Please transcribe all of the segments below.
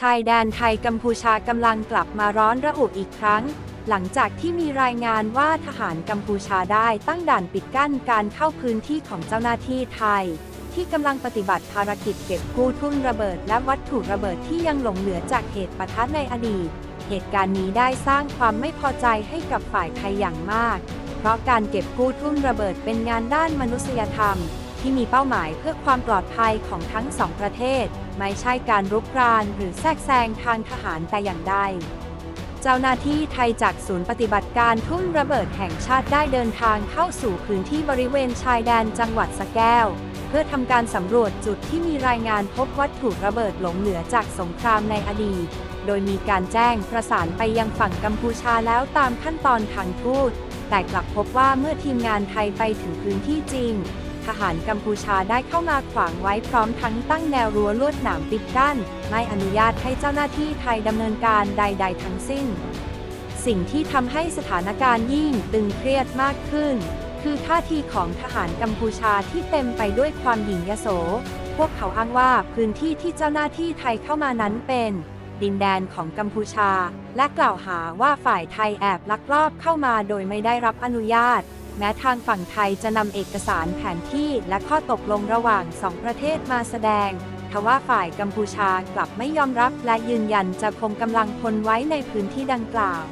ชายแดนไทยกัมพูชากำลังกลับมาร้อนระอุอีกครั้ง หลังจากที่มีรายงานว่าทหารกัมพูชาได้ตั้งด่านปิดกั้นการเข้าพื้นที่ของเจ้าหน้าที่ไทย ที่กำลังปฏิบัติภารกิจเก็บกู้ทุ่นระเบิดและวัตถุระเบิดที่ยังหลงเหลือจากเหตุปะทะในอดีต เหตุการณ์นี้ได้สร้างความไม่พอใจให้กับฝ่ายไทยอย่างมาก เพราะการเก็บกู้ทุ่นระเบิดเป็นงานด้านมนุษยธรรม ที่มีเป้าหมายเพื่อความปลอดภัยของทั้งสองประเทศ ไม่ใช่การรุกรานหรือแทรกแซงทางทหารแต่อย่างใดเจ้าหน้าที่ไทยจากศูนย์ปฏิบัติการทุ่นระเบิดแห่งชาติได้เดินทางเข้าสู่พื้นที่บริเวณชายแดนจังหวัดสะแก้ว เพื่อทำการสำรวจจุดที่มีรายงานพบวัตถุระเบิดหลงเหลือจากสงครามในอดีต โดยมีการแจ้งประสานไปยังฝั่งกัมพูชาแล้วตามขั้นตอนทางทูตแต่กลับพบว่าเมื่อทีมงานไทยไปถึงพื้นที่จริง ทหารกัมพูชาได้เข้ามาขวางไว้พร้อมทั้งตั้งแนวรั้วลวดหนามปิดกั้น ไม่อนุญาตให้เจ้าหน้าที่ไทยดำเนินการใด ๆ ทั้งสิ้น สิ่งที่ทำให้สถานการณ์ยิ่งตึงเครียดมากขึ้น คือท่าทีของทหารกัมพูชาที่เต็มไปด้วยความหยิ่งยโส พวกเขาอ้างว่าพื้นที่ที่เจ้าหน้าที่ไทยเข้ามานั้นเป็นดินแดนของกัมพูชา และกล่าวหาว่าฝ่ายไทยแอบลักลอบเข้ามาโดยไม่ได้รับอนุญาต แม้ทางฝั่งไทยจะนำเอกสารแผนที่และข้อตกลงระหว่างสองประเทศมาแสดงทว่าฝ่ายกัมพูชากลับไม่ยอมรับและยืนยันจะคงกำลังพลไว้ในพื้นที่ดังกล่าว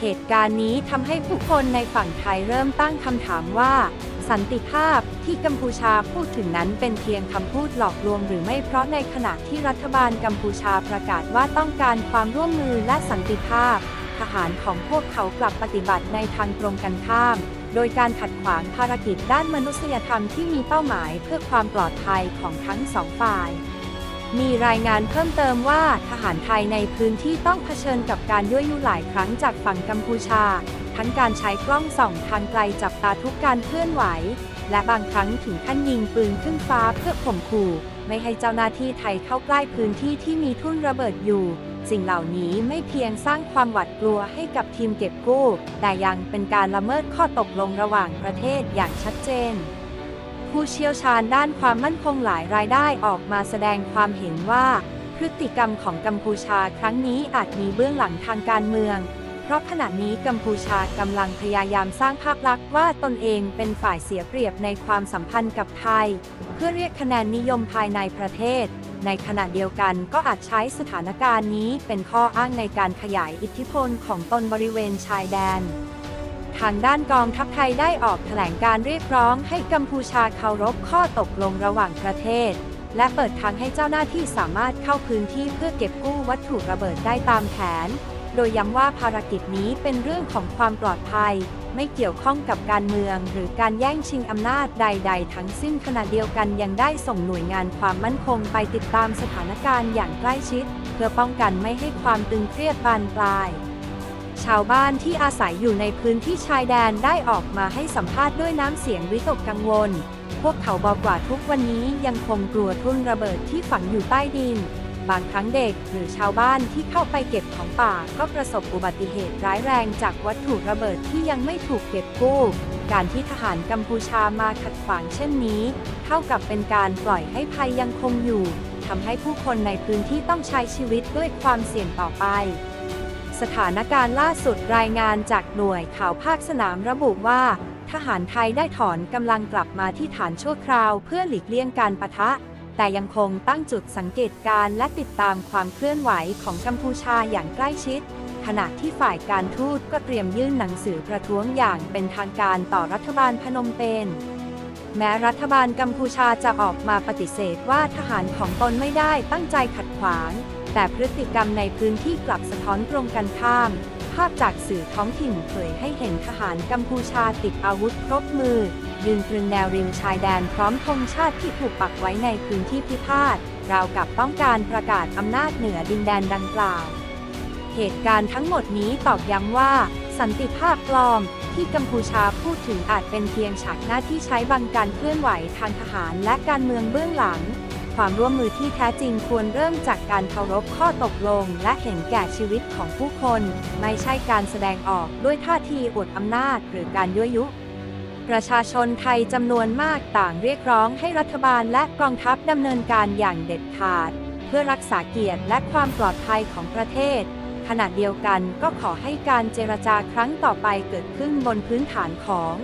เหตุการณ์นี้ทำให้ผู้คนในฝั่งไทยเริ่มตั้งคำถามว่า สันติภาพที่กัมพูชาพูดถึงนั้นเป็นเพียงคำพูดหลอกลวงหรือไม่เพราะในขณะที่รัฐบาลกัมพูชาประกาศว่าต้องการความร่วมมือและสันติภาพ ทหารของพวกเขากลับปฏิบัติในทางตรงกันข้าม โดยการขัดขวางภารกิจด้านมนุษยธรรมที่มีเป้าหมายเพื่อความปลอดภัยของทั้งสองฝ่าย มีรายงานเพิ่มเติมว่าทหารไทยในพื้นที่ต้องเผชิญกับการยั่วยุหลายครั้งจากฝั่งกัมพูชา ทั้งการใช้กล้องส่องทางไกลจับตาทุกการเคลื่อนไหว และบางครั้งถึงขั้นยิงปืนขึ้นฟ้าเพื่อข่มขู่ ไม่ให้เจ้าหน้าที่ไทยเข้าใกล้พื้นที่ที่มีทุ่นระเบิดอยู่ สิ่งเหล่านี้ไม่เพียงสร้างความหวาดกลัวให้กับทีมเก็บกู้ แต่ยังเป็นการละเมิดข้อตกลงระหว่างประเทศอย่างชัดเจน ผู้เชี่ยวชาญด้านความมั่นคงหลายรายได้ออกมาแสดงความเห็นว่า พฤติกรรมของกัมพูชาครั้งนี้อาจมีเบื้องหลังทางการเมือง เพราะขณะนี้กัมพูชากำลังพยายามสร้างภาพลักษณ์ว่าตนเองเป็นฝ่ายเสียเปรียบในความสัมพันธ์กับไทย เพื่อเรียกคะแนนนิยมภายในประเทศ ในขณะเดียวกันก็อาจใช้สถานการณ์นี้เป็นข้ออ้างในการขยายอิทธิพลของตนบริเวณชายแดน ทางด้านกองทัพไทยได้ออกแถลงการเรียกร้องให้กัมพูชาเคารพข้อตกลงระหว่างประเทศ และเปิดทางให้เจ้าหน้าที่สามารถเข้าพื้นที่เพื่อเก็บกู้วัตถุระเบิดได้ตามแผน โดยย้ำว่าภารกิจนี้เป็นเรื่องของความปลอดภัย ไม่เกี่ยวข้องกับการเมือง หรือการแย่งชิงอำนาจใด ๆ ทั้งสิ้นขณะเดียวกันยังได้ส่งหน่วยงานความมั่นคงไปติดตามสถานการณ์อย่างใกล้ชิด เพื่อป้องกันไม่ให้ความตึงเครียดบานปลายชาวบ้านที่อาศัยอยู่ในพื้นที่ชายแดนได้ออกมาให้สัมภาษณ์ด้วยน้ำเสียงวิตกกังวล พวกเขาบอกว่าทุกวันนี้ยังคงกลัวทุ่นระเบิดที่ฝังอยู่ใต้ดิน บางครั้งเด็กหรือชาวบ้านที่เข้าไปเก็บของป่าก็ประสบอุบัติเหตุร้ายแรงจากวัตถุระเบิดที่ยังไม่ถูกเก็บกู้ การที่ทหารกัมพูชามาขัดขวางเช่นนี้ เท่ากับเป็นการปล่อยให้ภัยยังคงอยู่ทำให้ผู้คนในพื้นที่ต้องใช้ชีวิตด้วยความเสี่ยงต่อไป สถานการณ์ล่าสุดรายงานจากหน่วยข่าวภาคสนามระบุว่า ทหารไทยได้ถอนกำลังกลับมาที่ฐานชั่วคราวเพื่อหลีกเลี่ยงการปะทะ แต่ยังคงตั้งจุดสังเกตการณ์และติดตามความเคลื่อนไหวของกัมพูชาอย่างใกล้ชิด ขณะที่ฝ่ายการทูตก็เตรียมยื่นหนังสือประท้วงอย่างเป็นทางการต่อรัฐบาลพนมเปญแม้รัฐบาลกัมพูชาจะออกมาปฏิเสธว่าทหารของตนไม่ได้ตั้งใจขัดขวาง แต่พฤติกรรมในพื้นที่กลับสะท้อนตรงกันข้ามาพจากสื่อท้องถิ่นเผยให้เห็นทหารกัมพูชาติดอาวุธครบมือ ยืนตรึงแนวริมชายแดนพร้อมธงชาติที่ถูกปักไว้ในพื้นที่พิพาทราวกับต้องการประกาศอำนาจเหนือดินแดนดังกล่าว เหตุการณ์ทั้งหมดนี้ตอกย้ำว่า สันติภาพปลอมที่กัมพูชาพูดถึงอาจเป็นเพียงฉากหน้าที่ใช้บังการเคลื่อนไหวทางทหารและการเมืองเบื้องหลัง ความร่วมมือที่แท้จริงควรเริ่มจากการเคารพข้อตกลง และเห็นแก่ชีวิตของผู้คน ไม่ใช่การแสดงออกด้วยท่าทีอวดอำนาจ หรือการยั่วยุ ประชาชนไทยจำนวนมากต่างเรียกร้องให้รัฐบาลและกองทัพดำเนินการอย่างเด็ดขาด เพื่อรักษาเกียรติและความปลอดภัยของประเทศ ขณะเดียวกันก็ขอให้การเจรจาครั้งต่อไปเกิดขึ้นบนพื้นฐานของ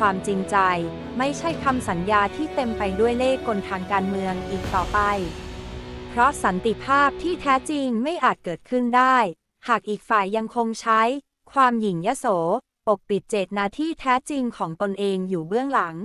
ความจริงใจ ไม่ใช่คำสัญญาที่เต็มไปด้วยเล่ห์กลทางการเมืองอีกต่อไป เพราะสันติภาพที่แท้จริงไม่อาจเกิดขึ้นได้ หากอีกฝ่ายยังคงใช้ ความหยิ่งยโส ปกปิดเจตนาที่แท้จริงของตนเองอยู่เบื้องหลัง